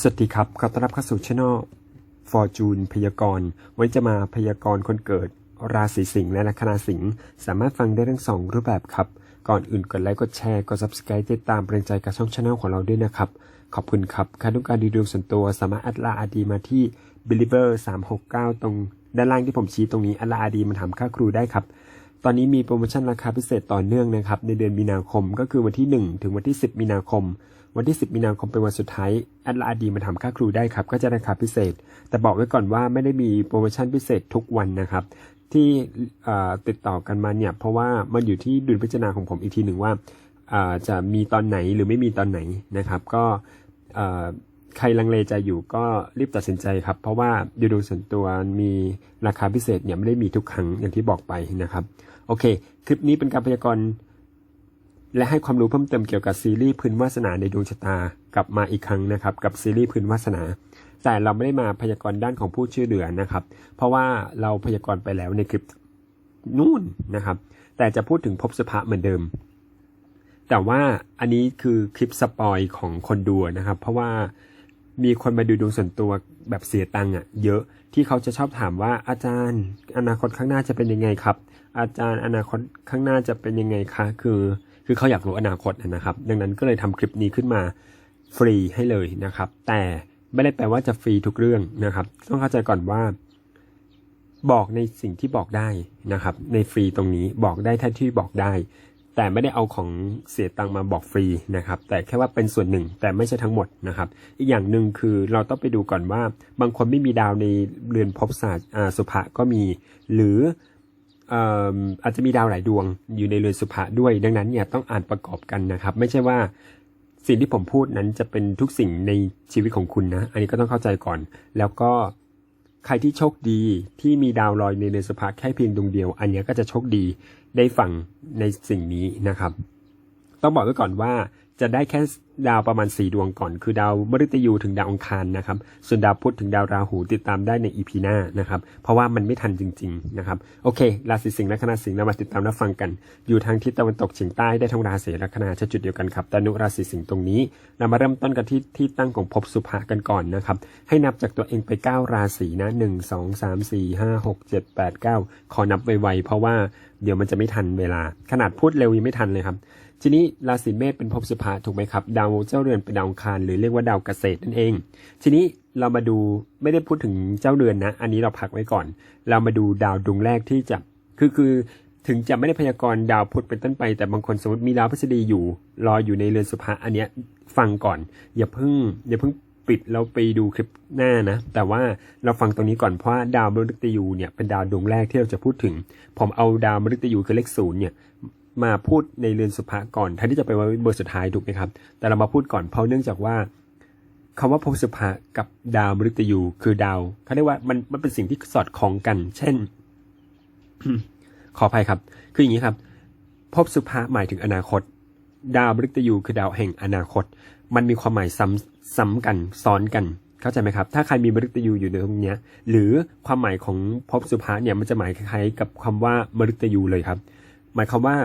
สวัสดีครับขอต้อนรับเข้าสู่ช่องฟอร์จูนพยากรณ์วันนี้จะมาพยากรณ์คนเกิดราศีสิงห์และลัคนาสิงห์สามารถฟังได้ทั้งสองรูปแบบครับ ก่อนอื่นกดไลค์กดแชร์กด subscribe ติดตามเป็นใจกับช่องช anel ของเราด้วยนะครับ ขอบคุณครับใครต้องการดูดวงส่วนตัวสามารถอัดลาอาดีมาที่ believer 369 ตรง ด้านล่างที่ผมชี้ตรงนี้อัดลาอาดีมาถามค่าครูได้ครับตอนนี้มีโปรโมชั่นราคาพิเศษต่อเนื่องนะครับในเดือนมีนาคมก็คือวันที่ 1 ถึงวันที่ 10 มีนาคม วันที่ 10 มีนาคมเป็นวันสุดท้ายแอดลาดีมาทำค่าครูได้ครับ ก็จะราคาพิเศษ แต่บอกไว้ก่อนว่าไม่ได้มีโปรโมชั่นพิเศษทุกวันนะครับ ที่ติดต่อกันมาเนี่ย เพราะว่ามันอยู่ที่ดุลพิจารณาของผมอีกทีหนึ่งว่าจะมีตอนไหนหรือไม่มีตอนไหนนะครับ ก็ใครลังเลใจอยู่ก็รีบตัดสินใจครับ เพราะว่าดูดูส่วนตัวมีราคาพิเศษเนี่ยไม่ได้มีทุกครั้งอย่างที่บอกไปนะครับ โอเค คลิปนี้เป็นการพยากรณ์ และให้ความรู้เพิ่มเติมเกี่ยวกับซีรีส์พื้นวาสนาในดวงชะตากลับมาอีกครั้งนะครับ กับซีรีส์พื้นวาสนา แต่เราไม่ได้มาพยากรณ์ด้านของผู้ช่วยเหลือนะครับ เพราะว่าเราพยากรณ์ไปแล้วในคลิปนู่นนะครับ แต่จะพูดถึงภพสภะเหมือนเดิม แต่ว่าอันนี้คือคลิปสปอยของคนดูนะครับ เพราะว่ามีคนมาดูดวงส่วนตัวแบบเสียตังค์อะเยอะที่เขาจะชอบถามว่าอาจารย์ อนาคตข้างหน้าจะเป็นยังไงครับ อาจารย์อนาคตข้างหน้าจะเป็นยังไงคะ คือ คือเขาอยากรู้อนาคตนะครับ ดังนั้นก็เลยทำคลิปนี้ขึ้นมาฟรีให้เลยนะครับ แต่ไม่ได้แปลว่าจะฟรีทุกเรื่องนะครับ ต้องเข้าใจก่อนว่า บอกในสิ่งที่บอกได้นะครับ ในฟรีตรงนี้บอกได้ท่าที่บอกได้ แต่ไม่ได้เอาของเสียตังมาบอกฟรีนะครับ แต่แค่ว่าเป็นส่วนหนึ่งแต่ไม่ใช่ทั้งหมดนะครับ อีกอย่างหนึ่งคือเราต้องไปดูก่อนว่า บางคนไม่มีดาวในเรือนภพศาสตร์สุภะก็มี หรือ อาจจะมีดาวหลายดวงอยู่ในเรือนสุภะด้วย ดังนั้นเนี่ยต้องอ่านประกอบกันนะครับ ไม่ใช่ว่าสิ่งที่ผมพูดนั้นจะเป็นทุกสิ่งในชีวิตของคุณนะ อันนี้ก็ต้องเข้าใจก่อน แล้วก็ใครที่โชคดีที่มีดาวลอยในเรือนสภาแค่เพียงดวงเดียว อันเนี้ยก็จะโชคดีได้ฟังในสิ่งนี้นะครับ ต้องบอกไว้ก่อนว่าจะได้แค่ ดาวประมาณ 4 ดวงก่อน คือดาวมฤตยูถึงดาวอังคารนะครับ ส่วนดาวพุธถึงดาวราหูติดตามได้ในอีพีหน้านะครับ เพราะว่ามันไม่ทันจริง ๆ นะครับ โอเค ราศีสิงห์และคณะสิงห์เรามาติดตามรับฟังกัน อยู่ทางทิศตะวันตกเฉียงใต้ได้ทั้งราศีและคณะจุดเดียวกันครับตนุราศีสิงห์ตรงนี้ เรามาเริ่มต้นกันที่ที่ตั้งของภพสุภะกันก่อนนะครับ ให้นับจากตัวเองไป 9 ราศีนะ 1 2 3 4 5 6 7 8 9 ขอนับไวๆเพราะว่าเดี๋ยวมันจะไม่ทันเวลา ขนาดพูดเร็วยังไม่ทันเลยครับ ทีนี้ราศีเมษเป็นภพสุภะถูกไหมครับ ดาวเจ้าเรือนเป็นดาวคารหรือเรียกว่าดาวเกษตรนั่นเอง ทีนี้เรามาดูไม่ได้พูดถึงเจ้าเรือนนะ อันนี้เราพักไว้ก่อน เรามาดูดาวดวงแรกที่จะคือคือถึงจะไม่ได้พยากรณ์ดาวพุธเป็นต้นไป แต่บางคนสมมติมีดาวพฤษฎีอยู่ รออยู่ในเรือนสุภะอันเนี้ยฟังก่อน อย่าเพิ่ง อย่าเพิ่งปิดแล้วไปดูคลิปหน้านะ แต่ว่าเราฟังตรงนี้ก่อนเพราะว่าดาวมฤตยูเนี่ยเป็นดาวดวงแรกที่เราจะพูดถึง ผมเอาดาวมฤตยูคือเลขศูนย์เนี่ย มาพูดในเรือนสุภะก่อนแทนที่จะไปไว้เบอร์สุดท้ายถูกไหมครับ แต่เรามาพูดก่อนเพราะเนื่องจากว่าคำว่าภพสุภะกับดาวมฤตยูคือดาวเขาเรียกว่ามันมันเป็นสิ่งที่สอดคล้องกัน เช่น ขออภัยครับ คืออย่างนี้ครับภพสุภะหมายถึงอนาคต ดาวมฤตยูคือดาวแห่งอนาคต มันมีความหมายซ้ำซ้ำกันซ้อนกันเข้าใจไหมครับ ถ้าใครมีมฤตยูอยู่ในตรงนี้หรือความหมายของภพสุภะเนี่ยมันจะหมายคล้ายๆกับคำว่ามฤตยูเลยครับ หมายความว่า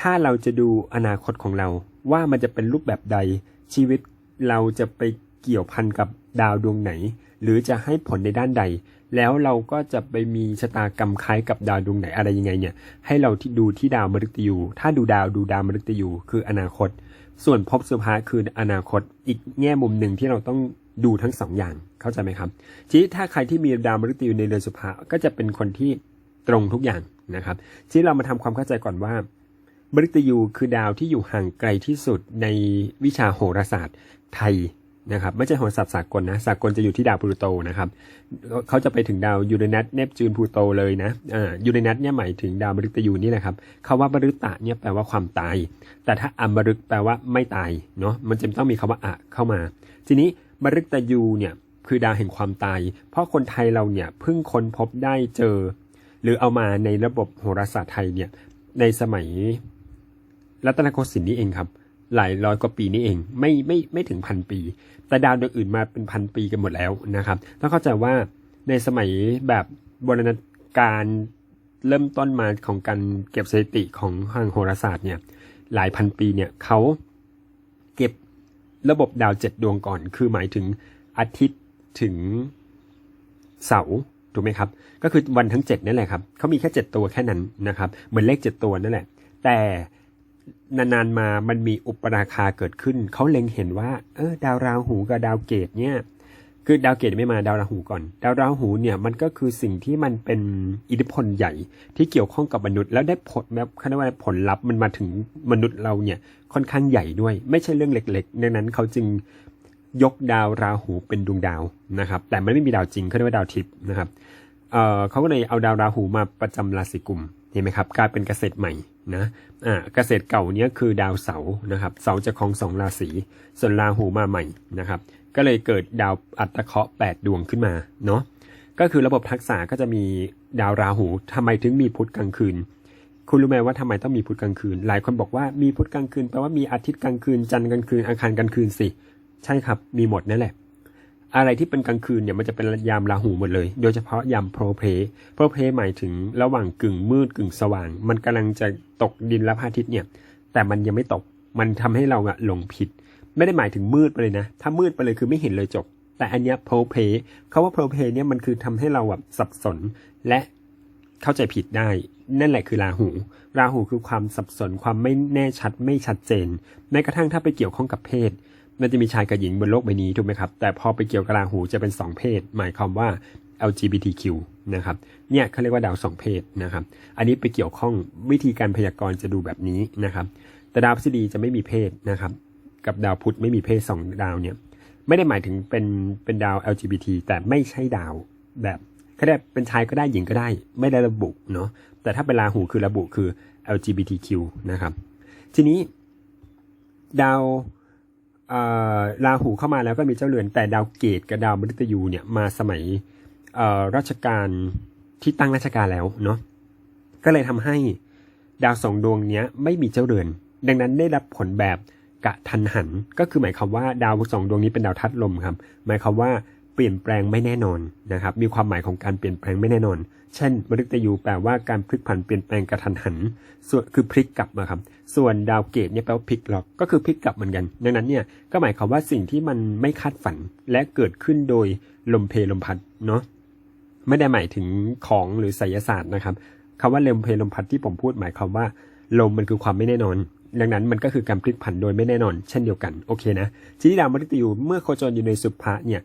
ถ้าเราจะดูอนาคตของเรา ว่ามันจะเป็นรูปแบบใด ชีวิตเราจะไปเกี่ยวพันกับดาวดวงไหน หรือจะให้ผลในด้านใด แล้วเราก็จะไปมีชะตากรรมคล้ายกับดาวดวงไหนอะไรยังไงเนี่ย ให้เราที่ดูที่ดาวมฤตยูถ้าดูดาวดูดาวมฤตยูคืออนาคต ส่วนภพสุภาคืออนาคต อีกแง่มุมหนึ่งที่เราต้องดูทั้งสองอย่างเข้าใจไหมครับทีถ้าใครที่มีดาวมฤตยูในเรือนสุภาก็จะเป็นคนที่ตรงทุกอย่างนะครับ ทีนี้เรามาทำความเข้าใจก่อนว่า มฤตยูคือดาวที่อยู่ห่างไกลที่สุดในวิชาโหราศาสตร์ไทยนะครับไม่ใช่โหราศาสตร์สากลนะสากลจะอยู่ที่ดาวพลูโตนะครับเขาจะไปถึงดาวยูเรนัสเนปจูนพลูโตเลยนะอ่ายูเรนัสเนี่ยหมายถึงดาวมฤตยูนี่แหละครับคำว่ามฤตะเนี่ยแปลว่าความตาย แต่ถ้าอมฤตแปลว่าไม่ตายเนาะมันจะต้องมีคำว่าอะเข้ามา ทีนี้มฤตยูเนี่ยคือดาวแห่งความตาย เพราะคนไทยเราเนี่ยเพิ่งค้นพบได้เจอ หรือเอามาในระบบโหราศาสตร์ไทยเนี่ยในสมัย รัตนโกสินทร์นี่เองครับ หลายร้อยกว่าปีนี่เอง ไม่ไม่ไม่ถึงพันปี แต่ดาวดวงอื่นมาเป็นพันปีกันหมดแล้วนะครับต้องเข้าใจว่าในสมัยแบบโบราณการเริ่มต้นมาของการเก็บสถิติของทางโหราศาสตร์เนี่ยหลายพันปีเนี่ยเขาเก็บระบบดาวเจ็ดดวงก่อน คือหมายถึงอาทิตย์ถึงเสาร์ถูกไหมครับ ก็คือวันทั้งเจ็ดนั่นแหละครับเขามีแค่เจ็ดตัวแค่นั้นนะครับ เหมือนเลขเจ็ดตัวนั่นแหละ แต่ นานๆมามันมีอุปราคาเกิดขึ้น เขาเล็งเห็นว่า เออ ดาวราหูกับดาวเกตเนี่ย คือดาวเกตไม่มาดาวราหูก่อน ดาวราหูเนี่ยมันก็คือสิ่งที่มันเป็นอิทธิพลใหญ่ที่เกี่ยวข้องกับมนุษย์ แล้วได้ผลแบบคำว่าผลลัพธ์มันมาถึงมนุษย์เราเนี่ยค่อนข้างใหญ่ด้วย ไม่ใช่เรื่องเล็กๆดังนั้นเขาจึงยกดาวราหูเป็นดวงดาวนะครับ แต่มันไม่มีดาวจริงเขาเรียกว่าดาวทิพย์นะครับเเขาก็เลยเอาดาวราหูมาประจำราศีกุม ห็นไหมครับกลายเป็นเกษตรใหม่นะอ่าเกษตรเก่าเนี้ยคือดาวเสาร์นะครับเสาร์จะครองสองราศีส่วนราหูมาใหม่นะครับก็เลยเกิดดาวอัตเคราะห์8ดวงขึ้นมาเนาะก็คือระบบทักษะก็จะมีดาวราหูทำไมถึงมีพุธกลางคืน คุณรู้ไหมว่าทำไมต้องมีพุธกลางคืน หลายคนบอกว่ามีพุธกลางคืนแปลว่ามีอาทิตย์กลางคืนจันทร์กลางคืนอังคารกลางคืนสิ ใช่ครับมีหมดนั่นแหละ อะไรที่เป็นกลางคืนเนี่ยมันจะเป็นยามราหูหมดเลย โดยเฉพาะยามโพรเพโพรเพหมายถึงระหว่างกึ่งมืดกึ่งสว่าง มันกำลังจะตกดินและพระอาทิตย์เนี่ย แต่มันยังไม่ตก มันทำให้เราอะหลงผิด ไม่ได้หมายถึงมืดไปเลยนะ ถ้ามืดไปเลยคือไม่เห็นเลยจบ แต่อันเนี้ยโพรเพเขาว่าโพรเพเนี่ยมันคือทำให้เราแบบสับสนและเข้าใจผิดได้ นั่นแหละคือราหู ราหูคือความสับสนความไม่แน่ชัดไม่ชัดเจน แม้กระทั่งถ้าไปเกี่ยวข้องกับเพศ มันจะมีชายกับหญิงบนโลกใบนี้ถูกไหมครับ แต่พอไปเกี่ยวกับราหูจะเป็นสองเพศ หมายความว่า LGBTQ นะครับเนี่ยเขาเรียกว่าดาวสองเพศนะครับ อันนี้ไปเกี่ยวข้องวิธีการพยากรณ์จะดูแบบนี้นะครับ แต่ดาวพฤษฎีจะไม่มีเพศนะครับ กับดาวพุธไม่มีเพศสองดาวเนี่ยไม่ได้หมายถึงเป็นเป็นดาว LGBT แต่ไม่ใช่ดาวแบบก็ได้เป็นชายก็ได้หญิงก็ได้ ไม่ได้ระบุเนาะแต่ถ้าเป็นราหูคือระบุคือ LGBTQ นะครับ ทีนี้ดาว ราหูเข้ามาแล้วก็มีเจ้าเรือนแต่ดาวเกตกับดาวมฤตยูเนี่ยมาสมัยรัชกาลที่ตั้งราชการแล้วเนาะก็เลยทำให้ดาวสองดวงเนี้ยไม่มีเจ้าเรือน ดังนั้นได้รับผลแบบกะทันหัน ก็คือหมายความว่าดาวสองดวงนี้เป็นดาวทัดลมครับ หมายความว่า เปลี่ยนแปลงไม่แน่นอนนะครับ มีความหมายของการเปลี่ยนแปลงไม่แน่นอน เช่น มฤตยูแปลว่าการพลิกผันเปลี่ยนแปลงกระทันหัน ส่วนคือพลิกกลับมาครับ ส่วนดาวเกตเนี่ยแปลว่าพลิกล็อก ก็คือพลิกกลับเหมือนกัน ดังนั้นเนี่ยก็หมายความว่าสิ่งที่มันไม่คาดฝันและเกิดขึ้นโดยลมเพลลมพัดเนาะ ไม่ได้หมายถึงของหรือไสยศาสตร์นะครับคำว่าลมเพลลมพัดที่ผมพูดหมายความว่าลมมันคือความไม่แน่นอนดังนั้นมันก็คือการพลิกผันโดยไม่แน่นอน เช่นเดียวกันโอเคนะทีนี้ดาวมฤตยูเมื่อโคจรอยู่ในสุภะเนี่ย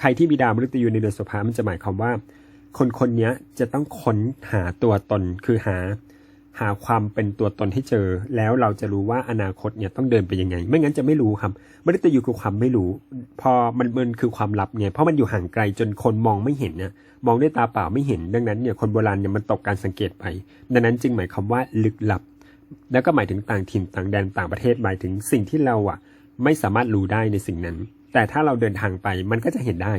ใครที่มีดาวมฤตยูในเดือนสุภามันจะหมายความว่า คนคนนี้จะต้องค้นหาตัวตนคือหา หาความเป็นตัวตนให้เจอ แล้วเราจะรู้ว่าอนาคตเนี่ยต้องเดินไปยังไง ไม่งั้นจะไม่รู้ครับมฤตยูคือความไม่รู้ พอมันมันคือความลับไงเพราะมันอยู่ห่างไกลจนคนมองไม่เห็นเนี่ยมองด้วยตาเปล่าไม่เห็น ดังนั้นเนี่ยคนโบราณเนี่ยมันตกการสังเกตไป ดังนั้นจึงหมายความว่าลึกลับ แล้วก็หมายถึงต่างถิ่นต่างแดนต่างประเทศหมายถึงสิ่งที่เราอะ ไม่สามารถรู้ได้ในสิ่งนั้น แต่ถ้าเราเดินทางไปมันก็จะเห็นได้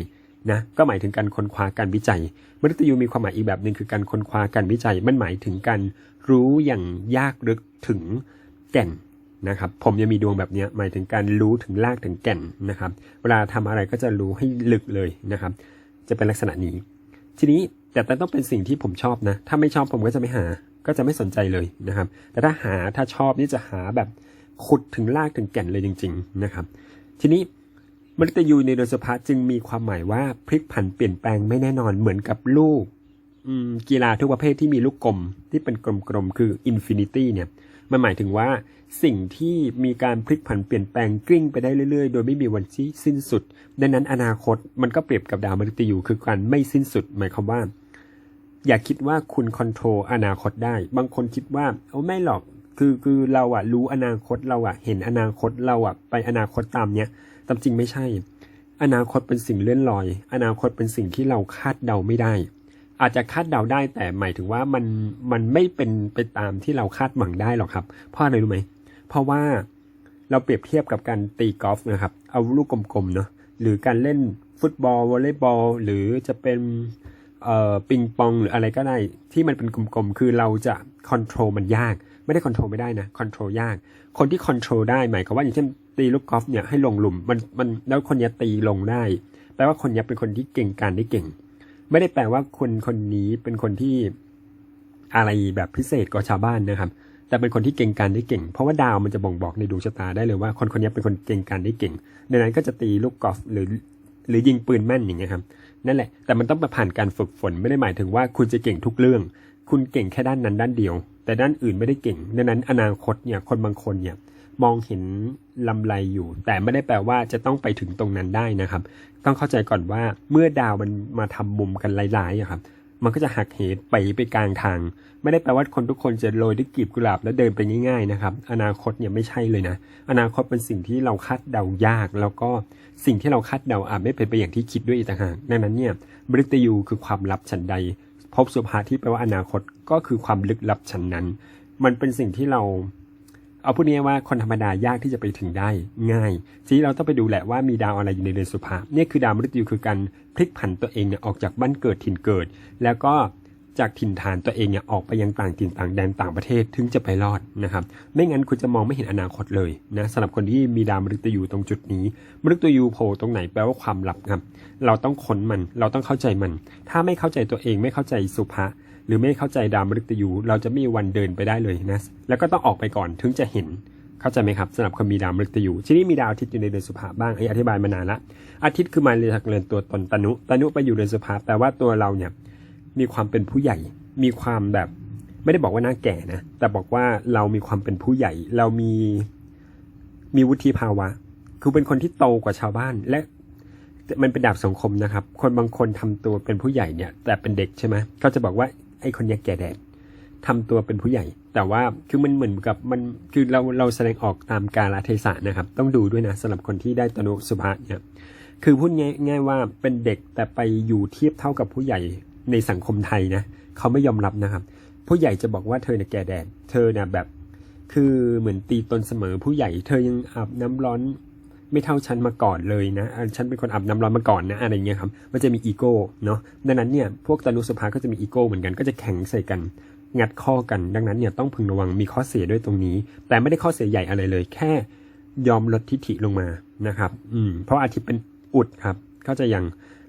นะก็หมายถึงการค้นคว้าการวิจัยมฤตยูมีความหมายอีกแบบหนึ่งคือการค้นคว้าการวิจัย มันหมายถึงการรู้อย่างยากลึกถึงแก่นนะครับผมยังมีดวงแบบนี้หมายถึงการรู้ถึงรากถึงแก่นนะครับ เวลาทำอะไรก็จะรู้ให้ลึกเลยนะครับ จะเป็นลักษณะนี้ ทีนี้แต่แต่ต้องเป็นสิ่งที่ผมชอบนะ ถ้าไม่ชอบผมก็จะไม่หา ก็จะไม่สนใจเลยนะครับ แต่ถ้าหาถ้าชอบนี่จะหาแบบขุดถึงรากถึงแก่นเลยจริง ๆนะครับ ทีนี้ มฤตยูในโดยสภาจึงมีความหมายว่าพลิกผันเปลี่ยนแปลงไม่แน่นอนเหมือนกับลูกกีฬาทุกประเภทที่มีลูกกลมที่เป็นกลมๆคืออินฟินิตี้เนี่ยมันหมายถึงว่าสิ่งที่มีการพลิกผันเปลี่ยนแปลงกลิ้งไปได้เรื่อยๆ โดยไม่มีวันที่สิ้นสุด ดังนั้นอนาคตมันก็เปรียบกับดาวมฤตยูคือการไม่สิ้นสุด หมายความว่า อย่าคิดว่าคุณคอนโทรลอนาคตได้ บางคนคิดว่าโอ้ไม่หรอกคือคือเราอะรู้อนาคตเราอะเห็นอนาคตเราอะไปอนาคตตามเนี้ย ตามจริงไม่ใช่ อนาคตเป็นสิ่งเลื่อนลอย อนาคตเป็นสิ่งที่เราคาดเดาไม่ได้ อาจจะคาดเดาได้แต่หมายถึงว่ามันมันไม่เป็นไปตามที่เราคาดหวังได้หรอกครับ เพราะอะไรรู้ไหม เพราะว่าเราเปรียบเทียบกับการตีกอล์ฟนะครับ เอาลูกกลมๆเนาะ หรือการเล่นฟุตบอลวอลเลย์บอล หรือจะเป็นเอ่อปิงปองหรืออะไรก็ได้ ที่มันเป็นกลมๆ คือเราจะคอนโทรลมันยาก ไม่ได้คอนโทรลไม่ได้นะคอนโทรลยาก คนที่คอนโทรลได้หมายความว่าอย่างเช่น ตีลูกกอล์ฟเนี่ยให้ลงหลุมมันมันแล้วคนนี้ตีลงได้แปลว่าคนนี้เป็นคนที่เก่งการได้เก่ง ไม่ได้แปลว่าคนคนนี้เป็นคนที่อะไรแบบพิเศษกว่าชาวบ้านนะครับ แต่เป็นคนที่เก่งการได้เก่ง เพราะว่าดาวมันจะบ่งบอกในดวงชะตาได้เลยว่าคนคนนี้เป็นคนเก่งการได้เก่งดังนั้นก็จะตีลูกกอล์ฟหรือหรือยิงปืนแม่นอย่างเงี้ยครับนั่นแหละแต่มันต้องมาผ่านการฝึกฝนไม่ได้หมายถึงว่าคุณจะเก่งทุกเรื่อง คุณเก่งแค่ด้านนั้นด้านเดียว แต่ด้านอื่นไม่ได้เก่งดังนั้นอนาคตเนี่ยคนบางคนเนี่ย มองเห็นลำไรอยู่ แต่ไม่ได้แปลว่าจะต้องไปถึงตรงนั้นได้นะครับ ต้องเข้าใจก่อนว่าเมื่อดาวมันมาทำมุมกันหลายๆครับ มันก็จะหักเหไปไปกลางทาง ไม่ได้แปลว่าคนทุกคนจะโรยด้วยกลีบกุหลาบแล้วเดินไปง่ายๆนะครับ อนาคตเนี่ยไม่ใช่เลยนะ อนาคตเป็นสิ่งที่เราคาดเดายาก แล้วก็สิ่งที่เราคาดเดาอาจไม่เป็นไปอย่างที่คิดด้วยอีกต่างหากดังนั้นเนี่ยมฤตยูคือความลับฉันใดพบสุภาที่แปลว่าอนาคตก็คือความลึกลับฉันนั้น มันเป็นสิ่งที่เรา เอาพูดง่ายว่าคนธรรมดายากที่จะไปถึงได้ง่าย ทีนี้เราต้องไปดูแหละว่ามีดาวอะไรอยู่ในเรือนสุภาเนี่ยคือดาวมฤตยูคือการพลิกผันตัวเองเนี่ยออกจากบ้านเกิดถิ่นเกิด แล้วก็จากถิ่นฐานตัวเองเนี่ยออกไปยังต่างถิ่นต่างแดนต่างประเทศถึงจะไปรอดนะครับ ไม่งั้นคุณจะมองไม่เห็นอนาคตเลยนะสำหรับคนที่มีดาวมฤตยูตรงจุดนี้ มฤตยูโผล่ตรงไหนแปลว่าความลับครับ เราต้องค้นมัน เราต้องเข้าใจมัน ถ้าไม่เข้าใจตัวเองไม่เข้าใจสุภา หรือไม่เข้าใจดาวมฤตยู เราจะไม่มีวันเดินไปได้เลยนะแล้วก็ต้องออกไปก่อนถึงจะเห็นเข้าใจไหมครับสำหรับคนมีดาวมฤตยูที่นี่มีดาวอาทิตย์อยู่ในเดือนสุภาบ้างไอ้อธิบายมานานละอาทิตย์คือมาเรียนเรือนตัวตนตนุตนุไปอยู่เดือนสุภาแปลว่าตัวเราเนี่ยมีความเป็นผู้ใหญ่ มีความแบบไม่ได้บอกว่าน้าแก่นะแต่บอกว่าเรามีความเป็นผู้ใหญ่ เรามีมีวุฒิภาวะ คือเป็นคนที่โตกว่าชาวบ้านและมันเป็นดาบสังคมนะครับ คนบางคนทำตัวเป็นผู้ใหญ่เนี่ย แต่เป็นเด็กใช่ไหมเขาจะบอกว่า ไอ้คนเนี้แก่แดดทำตัวเป็นผู้ใหญ่ แต่ว่าคือมันเหมือนกับมันคือเราเราแสดงออกตามกาลเทศะนะครับ ต้องดูด้วยนะสำหรับคนที่ได้ตนุสุภาเนี่ยคือพูดง่ายง่ายว่าเป็นเด็กแต่ไปอยู่เทียบเท่ากับผู้ใหญ่ในสังคมไทยนะเขาไม่ยอมรับนะครับ ผู้ใหญ่จะบอกว่าเธอเนี่ยแก่แดดเธอเนี่ยแบบ คือเหมือนตีตนเสมอผู้ใหญ่ เธอยังอาบน้ำร้อน ไม่เท่าฉันมาก่อนเลยนะฉันเป็นคนอาบน้ำร้อนมาก่อนนะอะไรเงี้ยครับมันจะมีอีโก้เนาะดังนั้นเนี่ยพวกตนุสภาก็จะมีอีโก้เหมือนกันก็จะแข่งใส่กันงัดข้อกัน ดังนั้นเนี่ยต้องพึงระวังมีข้อเสียด้วยตรงนี้ แต่ไม่ได้ข้อเสียใหญ่อะไรเลย แค่ยอมลดทิฐิลงมานะครับ อืมเพราะอาทิตย์เป็นอุดครับ เข้าใจยัง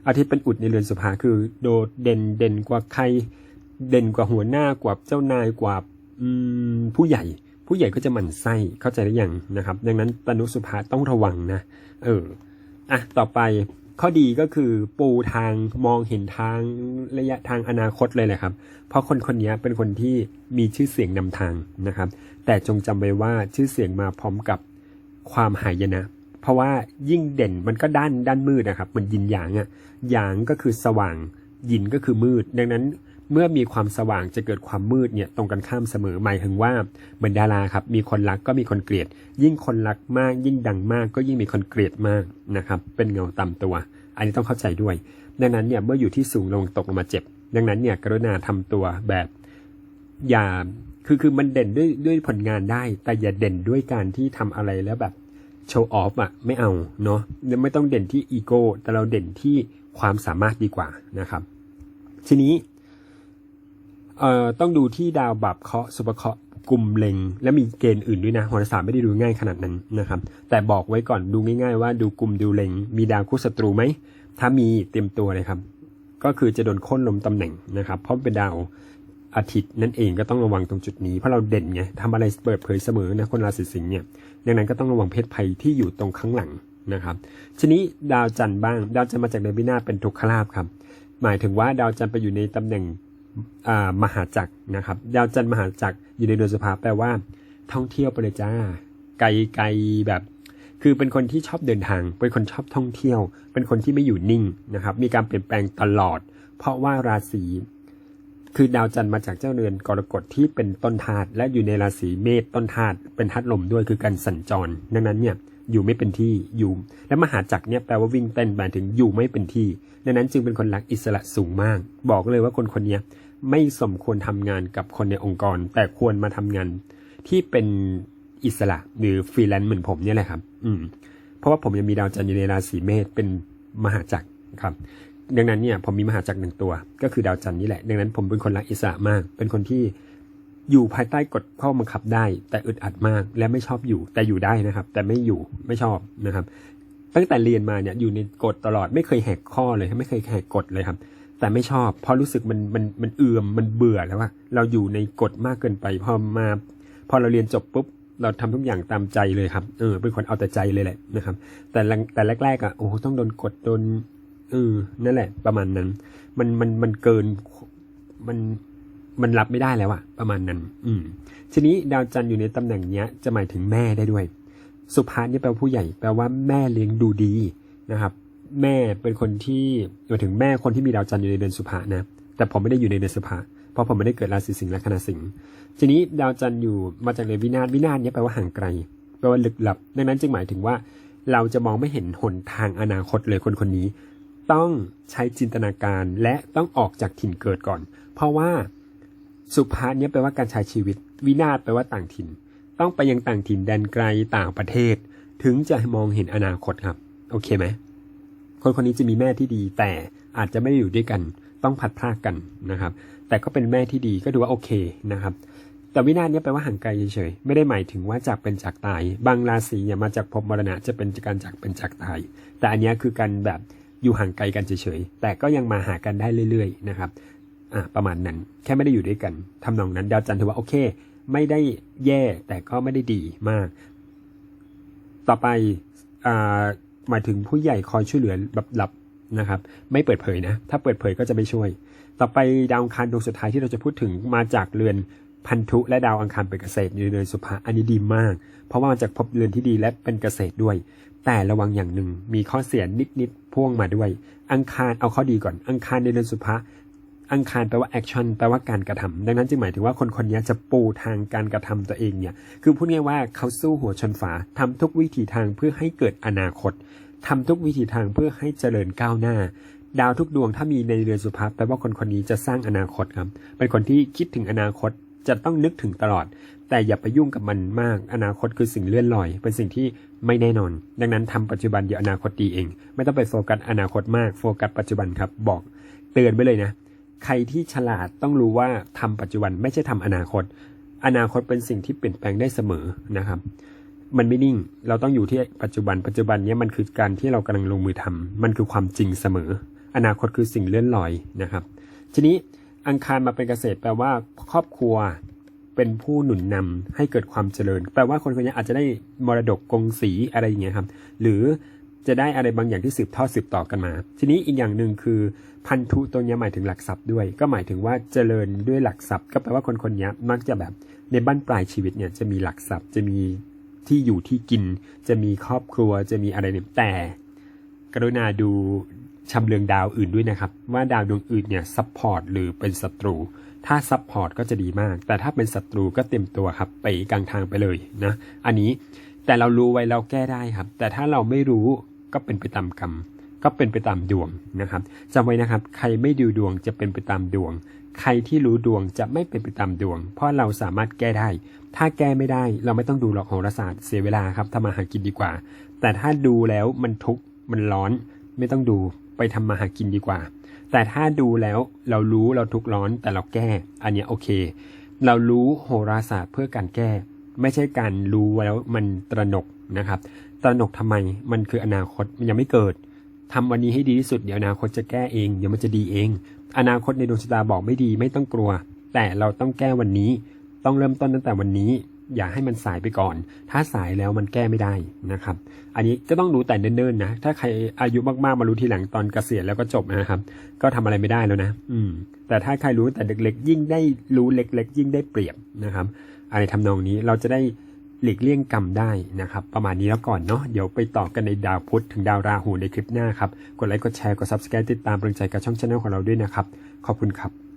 อาทิตย์เป็นอุดในเรือนสุภาคือ โดดเด่นเด่นกว่าใคร เด่นกว่าหัวหน้ากว่าเจ้านายกว่า อืมผู้ใหญ่ ผู้ใหญ่ก็จะหมั่นไส้เข้าใจหรือยังนะครับ ดังนั้นตนุสุภาต้องระวังนะเอออะต่อไปข้อดีก็คือปูทางมองเห็นทางระยะทางอนาคตเลยแหละครับ เพราะคนคนนี้เป็นคนที่มีชื่อเสียงนำทางนะครับ แต่จงจำไว้ว่าชื่อเสียงมาพร้อมกับความหายนะ เพราะว่ายิ่งเด่นมันก็ด้านด้านมืดนะครับ เหมันยินหยางอะหยางก็คือสว่างยินก็คือมืด ดังนั้น เมื่อมีความสว่างจะเกิดความมืดเนี่ยตรงกันข้ามเสมอหมายถึงว่าเหมือนดาราครับมีคนรักก็มีคนเกลียด ยิ่งคนรักมาก ยิ่งดังมาก ก็ยิ่งมีคนเกลียดมากนะครับเป็นเงาต่ำตัว อันนี้ต้องเข้าใจด้วย ดังนั้นเนี่ยเมื่ออยู่ที่สูงลงตกลงมาเจ็บ ดังนั้นเนี่ยกรุณาทำตัวแบบอย่าคือคือมันเด่นด้วยด้วยผลงานได้ แต่อย่าเด่นด้วยการที่ทำอะไรแล้วแบบโชว์ออฟอะไม่เอาเนาะไม่ต้องเด่นที่อีโก้แต่เราเด่นที่ความสามารถดีกว่านะครับ ทีนี้ เอ่อต้องดูที่ดาวบับเคาะสุภเคาะกลุ่มเล็ง และมีเกณฑ์อื่นด้วยนะโหราศาสตร์ไม่ได้ดูง่ายขนาดนั้นนะครับ แต่บอกไว้ก่อนดูง่าย ๆ ว่าดูกลุ่มดูเล็ง มีดาวคู่ศัตรูไหมถ้ามีเตรียมตัวเลยครับ ก็คือจะโดนค่นลมตำแหน่งนะครับ เพราะเป็นดาวอาทิตย์นั่นเองก็ต้องระวังตรงจุดนี้เพราะเราเด่นไงทำอะไรเปิดเผยเสมอนะคนราศีสิงห์เนี่ยดังนั้นก็ต้องระวังเพศภัยที่อยู่ตรงข้างหลังนะครับทีนี้ดาวจันทร์บ้าง ดาวจันทร์มาจากเดือนพินาเป็นทุกขลาภครับหมายถึงว่าดาวจันทร์ไปอยู่ในตำแหน่ง มหาจักรนะครับ ดาวจันทร์มหาจักรอยู่ในเดือนสุภาแปลว่า ท่องเที่ยวไปเลยจ้า ไกลไกลแบบ คือเป็นคนที่ชอบเดินทาง เป็นคนชอบท่องเที่ยว เป็นคนที่ไม่อยู่นิ่งนะครับ มีการเปลี่ยนแปลงตลอด เพราะว่าราศีคือดาวจันทร์มาจากเจ้าเรือนกรกฎที่เป็นต้นธาตุและอยู่ในราศีเมษต้นธาตุเป็นธาตุลมด้วยคือการสัญจร ดังนั้นเนี่ย อยู่ไม่เป็นที่อยู่ และมหาจักรเนี่ยแปลว่าวิ่งเต้นหมายถึงอยู่ไม่เป็นที่ดังนั้นจึงเป็นคนรักอิสระสูงมาก บอกเลยว่าคนคนนี้ไม่สมควรทำงานกับคนในองค์กร แต่ควรมาทำงานที่เป็นอิสระหรือฟรีแลนซ์เหมือนผมเนี่ยแหละครับ อืม เพราะว่าผมยังมีดาวจันทร์อยู่ในราศีเมษเป็นมหาจักรครับ ดังนั้นเนี่ยผมมีมหาจักรหนึ่งตัว ก็คือดาวจันทร์นี่แหละ ดังนั้นผมเป็นคนรักอิสระมาก เป็นคนที่ อยู่ภายใต้กฎข้อบังคับได้ แต่อึดอัดมากและไม่ชอบอยู่ แต่อยู่ได้นะครับ แต่ไม่อยู่ไม่ชอบนะครับ ตั้งแต่เรียนมาเนี่ยอยู่ในกฎตลอดไม่เคยแหกข้อเลย ไม่เคยแหกกฎเลยครับ แต่ไม่ชอบเพราะรู้สึกมันมันมันเอื่อมมันเบื่อแล้วว่าเราอยู่ในกฎมากเกินไปพอมา พอเราเรียนจบปุ๊บเราทำทุกอย่างตามใจเลยครับ เออ เป็นคนเอาแต่ใจเลยแหละนะครับ แต่แรกแต่แรกๆอะ โอ้โหต้องโดนกดโดน เออ นั่นแหละ ประมาณนั้น มัน มัน มันเกิน มัน มันรับไม่ได้แล้วอะประมาณนั้น อืม ทีนี้ดาวจันทร์อยู่ในตำแหน่งเนี้ยจะหมายถึงแม่ได้ด้วย สุภาเนี่ยแปลว่าผู้ใหญ่ แปลว่าแม่เลี้ยงดูดีนะครับ แม่เป็นคนที่หมายถึงแม่คนที่มีดาวจันทร์อยู่ในเดือนสุภานะ แต่ผมไม่ได้อยู่ในเดือนสุภาเพราะผมไม่ได้เกิดราศีสิงห์และคณะสิงห์ทีนี้ดาวจันทร์อยู่มาจากเดือนวินาศวินาศเนี่ยแปลว่าห่างไกลแปลว่าลึกลับ ดังนั้นจึงหมายถึงว่า เราจะมองไม่เห็นหนทางอนาคตเลยคนคนนี้ ต้องใช้จินตนาการและต้องออกจากถิ่นเกิดก่อน เพราะว่า สุภาเนี่ยแปลว่าการใช้ชีวิต วินาศแปลว่าต่างถิ่น ต้องไปยังต่างถิ่นแดนไกลต่างประเทศ ถึงจะมองเห็นอนาคตครับ โอเคไหมคนคนนี้จะมีแม่ที่ดีแต่อาจจะไม่ได้อยู่ด้วยกัน ต้องผัดพรากกันนะครับ แต่ก็เป็นแม่ที่ดีก็ดูว่าโอเคนะครับ แต่วินาศเนี้ยแปลว่าห่างไกลเฉยๆไม่ได้หมายถึงว่าจากเป็นจากตาย บางราศีเนี่ยมาจากภพมรณะจะเป็นการจากเป็นจากตาย แต่อันเนี้ยคือการแบบอยู่ห่างไกลกันเฉยๆแต่ก็ยังมาหากันได้เรื่อย ๆ นะครับ อะประมาณนั้น แค่ไม่ได้อยู่ด้วยกันทำนองนั้น ดาวจันทร์ถือว่าโอเค ไม่ได้แย่แต่ก็ไม่ได้ดีมาก ต่อไปอ่าหมายถึงผู้ใหญ่คอยช่วยเหลือแบบลับนะครับ ไม่เปิดเผยนะ ถ้าเปิดเผยก็จะไม่ช่วย ต่อไปดาวอังคารดวงสุดท้ายที่เราจะพูดถึงมาจากเรือนพันธุและดาวอังคารเป็นเกษตรอยู่ในเรือนสุภาอันนี้ดีมาก เพราะว่ามาจากภพเรือนที่ดีและเป็นเกษตรด้วย แต่ระวังอย่างหนึ่งมีข้อเสียนิดๆพ่วงมาด้วย อังคารเอาข้อดีก่อน อังคารในเรือนสุภา อังคารแปลว่าแอคชั่นแปลว่าการกระทำดังนั้นจึงหมายถึงว่าคนคนนี้จะปูทางการกระทำตัวเองเนี่ย คือพูดง่ายว่าเขาสู้หัวชนฝาทำทุกวิถีทางเพื่อให้เกิดอนาคตทำทุกวิถีทางเพื่อให้เจริญก้าวหน้า ดาวทุกดวงถ้ามีในเรือนสุภาพแปลว่าคนคนนี้จะสร้างอนาคตครับ เป็นคนที่คิดถึงอนาคตจะต้องนึกถึงตลอด แต่อย่าไปยุ่งกับมันมาก อนาคตคือสิ่งเลื่อนลอย เป็นสิ่งที่ไม่แน่นอน ดังนั้นทำปัจจุบันเดี๋ยวอนาคตดีเอง ไม่ต้องไปโฟกัสอนาคตมาก โฟกัสปัจจุบันครับ บอกเตือนไปเลยนะ ใครที่ฉลาดต้องรู้ว่าทำปัจจุบันไม่ใช่ทำอนาคต อนาคตเป็นสิ่งที่เปลี่ยนแปลงได้เสมอนะครับ มันไม่นิ่ง เราต้องอยู่ที่ปัจจุบัน ปัจจุบันนี้มันคือการที่เรากำลังลงมือทำมันคือความจริงเสมอ อนาคตคือสิ่งเลื่อนลอยนะครับ ทีนี้อังคารมาเป็นเกษตรแปลว่า ครอบครัวเป็นผู้หนุนนำให้เกิดความเจริญ แปลว่าคนคนนี้อาจจะได้มรดกกงสีอะไรอย่างเงี้ยครับ หรือ จะได้อะไรบางอย่างที่สืบทอดสืบต่อกันมา ทีนี้อีกอย่างหนึ่งคือพันธุตัวนี้หมายถึงหลักทรัพย์ด้วย ก็หมายถึงว่าเจริญด้วยหลักทรัพย์ ก็แปลว่าคนคนนี้มักจะแบบในบ้านปลายชีวิตเนี่ยจะมีหลักทรัพย์ จะมีที่อยู่ที่กิน จะมีครอบครัว จะมีอะไรเนี่ยแต่ กรุณาดูชำเลืองดาวอื่นด้วยนะครับ ว่าดาวดวงอื่นเนี่ยซัพพอร์ตหรือเป็นศัตรู ถ้าซัพพอร์ตก็จะดีมาก แต่ถ้าเป็นศัตรูก็เต็มตัวครับไปกลางทางไปเลยนะ อันนี้ แต่เรารู้ไว้เราแก้ได้ครับ แต่ถ้าเราไม่รู้ก็เป็นไปตามกรรม ก็เป็นไปตามดวงนะครับจำไว้นะครับ ใครไม่ดูดวงจะเป็นไปตามดวง ใครที่รู้ดวงจะไม่เป็นไปตามดวง เพราะเราสามารถแก้ได้ ถ้าแก้ไม่ได้เราไม่ต้องดูหรอกโหราศาสตร์เสียเวลาครับทำมาหากินดีกว่า แต่ถ้าดูแล้วมันทุกข์มันร้อน ไม่ต้องดูไปทำมาหากินดีกว่า แต่ถ้าดูแล้วเรารู้เราทุกข์ร้อนแต่เราแก้ อันนี้โอเค เรารู้โหราศาสตร์เพื่อการแก้ ไม่ใช่การรู้แล้วมันตระหนกนะครับ ตระหนกทำไมมันคืออนาคตมันยังไม่เกิดทำวันนี้ให้ดีที่สุดเดี๋ยวอนาคตจะแก้เองเดี๋ยวมันจะดีเอง อนาคตในดวงชะตาบอกไม่ดีไม่ต้องกลัว แต่เราต้องแก้วันนี้ ต้องเริ่มต้นตั้งแต่วันนี้ อย่าให้มันสายไปก่อน ถ้าสายแล้วมันแก้ไม่ได้นะครับ อันนี้ก็ต้องรู้แต่เนิ่นๆนะถ้าใครอายุมากๆมารู้ทีหลังตอนเกษียณแล้วก็จบนะครับ ก็ทำอะไรไม่ได้แล้วนะ อืม แต่ถ้าใครรู้แต่เด็กๆยิ่งได้รู้เล็ก ๆ ยิ่งได้เปรียบนะครับ อะไรทำนองนี้เราจะได้หลีกเลี่ยงกรรมได้นะครับ ประมาณนี้แล้วก่อนเนาะเดี๋ยวไปต่อกันในดาวพุธถึงดาวราหูในคลิปหน้าครับ กดไลค์กดแชร์กด subscribe ติดตามกำลังใจกับช่องช anel ของเราด้วยนะครับ ขอบคุณครับ